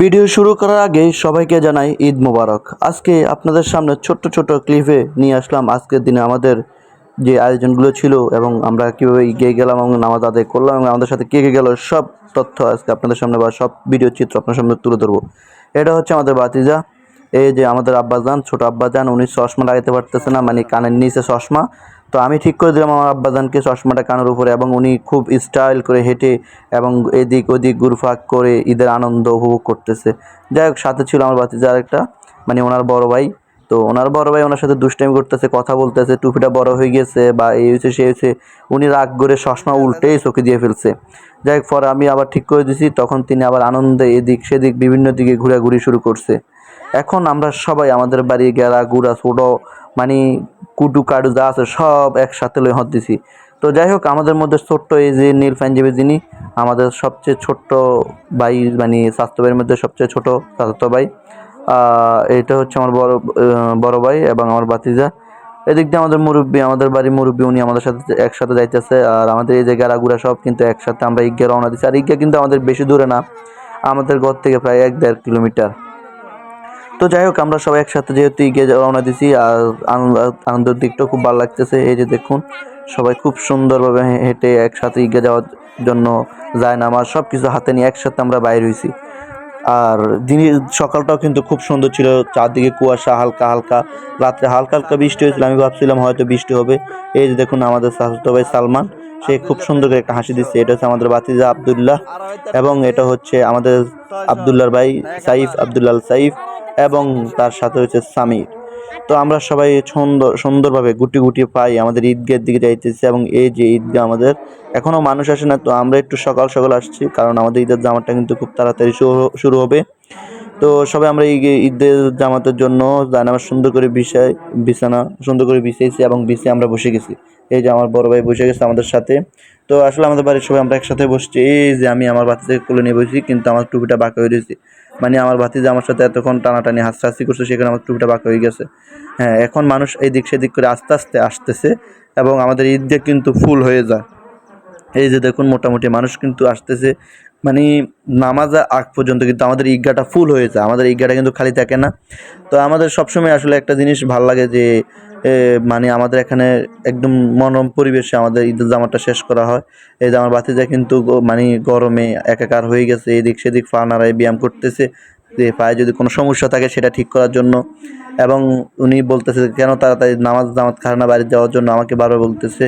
Video শুরু করার আগে সবাইকে জানাই ঈদ মুবারক। আজকে আপনাদের সামনে ছোট্ট ছোট ক্লিপে নিয়ে আসলাম আজকের দিনে আমাদের যে আয়োজনগুলো ছিল এবং আমরা কীভাবে গিয়ে গেলাম এবং নামাজ আদায় করলাম এবং আমাদের সাথে কে কে গেল, সব তথ্য আজকে আপনাদের সামনে বা সব ভিডিও চিত্র আপনার সামনে তুলে ধরবো। এটা হচ্ছে আমাদের বাতিজা। এই যে আমাদের আব্বাজান, ছোট আব্বাজান, উনি চশমা লাগাতে পারতেছে না মানে কানের নিচে চশমা। তো আমি ঠিক করে দিলাম আমার আব্বাজানকে চশমাটা কানের উপরে এবং উনি খুব স্টাইল করে হেঁটে এবং এদিক ওদিক ঘুরফাক করে ঈদের আনন্দ উপভোগ করতেছে। যাই হোক, সাথে ছিল আমার বাতিজার একটা মানে ওনার বড় ভাই। তো ওনার বড় ভাই ওনার সাথে দুষ্টামি করতেছে, কথা বলতেছে, টুপিটা বড় হয়ে গেছে বা এই হয়েছে সে হয়েছে। উনি রাগ করে চশমা উল্টেই চোখে দিয়ে ফেলছে। যাই হোক, পরে আমি আবার ঠিক করে দিছি, তখন তিনি আবার আনন্দে এদিক সেদিক বিভিন্ন দিকে ঘোরাঘুরি শুরু করছে। এখন আমরা সবাই আমাদের বাড়ি গেরা গুড়া, ছোট মানে কুটু, কাটু যা আছে সব একসাথে লই হত দিছি। তো যাই হোক, আমাদের মধ্যে ছোট্ট এই যে নীল পাঞ্জাবি যিনি, আমাদের সবচেয়ে ছোট্ট ভাই মানে স্বাস্থ্য ভাইয়ের মধ্যে সবচেয়ে ছোট স্বাস্থ্য ভাই এটা হচ্ছে আমার বড় বড় ভাই এবং আমার বাতিজা এদিক দিয়ে আমাদের মুরব্বী, আমাদের বাড়ির মুরব্বী, উনি আমাদের সাথে একসাথে যাইতেছে, আর আমাদের এই যে গাড়াগুড়া সব কিন্তু একসাথে আমরা ইজ্ঞে রওনা দিচ্ছি আর ইজ্ঞা কিন্তু আমাদের বেশি দূরে না, আমাদের ঘর থেকে প্রায় এক দেড় কিলোমিটার। তো যাই হোক, আমরা সবাই একসাথে যেহেতু এগিয়ে রওনা দিছি, আর আনন্দ আনন্দের দিকটাও খুব ভালো লাগতেছে। এই যে দেখুন, সবাই খুব সুন্দরভাবে হেঁটে একসাথে এগিয়ে যাওয়ার জন্য যায় না, আমার সব কিছু হাতে নিয়ে একসাথে আমরা বাইর হয়েছি আর দিনের সকালটাও কিন্তু খুব সুন্দর ছিল, চারদিকে কুয়াশা, হালকা হালকা, রাত্রে হালকা হালকা বৃষ্টি হয়েছিল, আমি ভাবছিলাম হয়তো বৃষ্টি হবে। এই যে দেখুন, আমাদের শাশুত ভাই সালমান সে খুব সুন্দর করে একটা হাসি দিচ্ছে। এটা হচ্ছে আমাদের বাতিজা আবদুল্লাহ এবং এটা হচ্ছে আমাদের আবদুল্লাহর ভাই সাইফ আবদুল্লাহ সাইফ এবং তার সাথে হচ্ছে সামির। তো আমরা সবাই সুন্দর, সুন্দরভাবে গুটি গুটি পাই আমাদের ঈদগাহের দিকে যাইতেছি এবং এই যে ঈদগাহ আমাদের এখনও মানুষ আসে না, তো আমরা একটু সকাল সকাল আসছি কারণ আমাদের ঈদের জামাটা কিন্তু খুব তাড়াতাড়ি শুরু হবে। তো সবাই আমরা যে ঈদের জামাতের জন্য জানামাজ সুন্দর করে বিছাই বিছানা, সুন্দর করে বিছিয়েছি এবং বিছিয়ে আমরা বসে গেছি। এই যে আমার বড় ভাই বসে গেছে আমাদের সাথে। তো আসলে আমাদের বাড়ির সবাই আমরা একসাথে বসছি। এই যে আমি আমার বাতিকে কোলে নিয়ে বসেছি, কিন্তু আমার টুপিটা বাঁকা হয়ে রয়েছে। মানে আমার ভাতিজা আমার সাথে এতক্ষণ টানাটানি হাসি করছে, সেখানে আমার টুপিটা বাঁকা হয়ে গেছে। হ্যাঁ এখন মানুষ এই দিক সেদিক করে আস্তে আস্তে আসতেছে এবং আমাদের ঈদগাহ কিন্তু ফুল হয়ে যায়। এই যে দেখুন, মোটামুটি মানুষ কিন্তু আসতেছে মানে নামাজ আগ পর্যন্ত কিন্তু আমাদের ঈদগাহটা ফুল হয়ে যায়, আমাদের ঈদগাহটা কিন্তু খালি থাকে না। তো আমাদের সবসময় আসলে একটা জিনিস ভালো লাগে যে মানে আমাদের এখানে একদম মনোরম পরিবেশে আমাদের ঈদের জামাটা শেষ করা হয়। এই যে আমার বাতিজা কিন্তু মানে গরমে একাকার হয়ে গেছে, এদিক সেদিক পা ব্যায়াম করতেছে, যে পায়ে যদি কোনো সমস্যা থাকে সেটা ঠিক করার জন্য। এবং উনি বলতেছে, কেন তাড়াতাড়ি নামাজ জামাত খারানা বাড়ি যাওয়ার জন্য? আমাকে বারবার বলতেছে।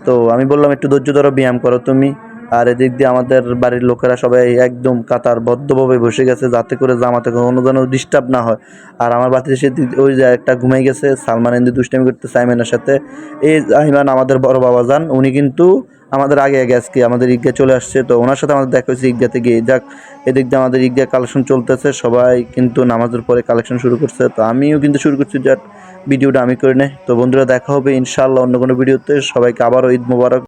তো আমি বললাম, একটু ধৈর্য ধরো, ব্যায়াম করো তুমি। আর এদিক দিয়ে আমাদের বাড়ির লোকেরা সবাই একদম কাতার, বদ্ধভাবে বসে গেছে যাতে করে জামাতে কোনো যেন ডিস্টার্ব না হয়। আর আমার বাতি সে ওই যে একটা ঘুমাই গেছে, সালমান এন্দি দুষ্টামি করতে সাইমেনের সাথে। এই আহিমান আমাদের বড় বাবা যান উনি কিন্তু আমাদের আগে আগে আজকে আমাদের ঈদগা চলে আসছে, তো ওনার সাথে আমাদের দেখা হয়েছে ঈদগাতে গিয়ে। যাক, এদিক দিয়ে আমাদের ঈদগা কালেকশন চলতেছে, সবাই কিন্তু নামাজের পরে কালেকশন শুরু করছে। তো আমিও কিন্তু শুরু করছি, যাক, ভিডিওটা আমি করে নে তো বন্ধুরা, দেখা হবে ইনশাল্লাহ অন্য কোনো ভিডিওতে। সবাইকে আবারও ঈদ মোবারক।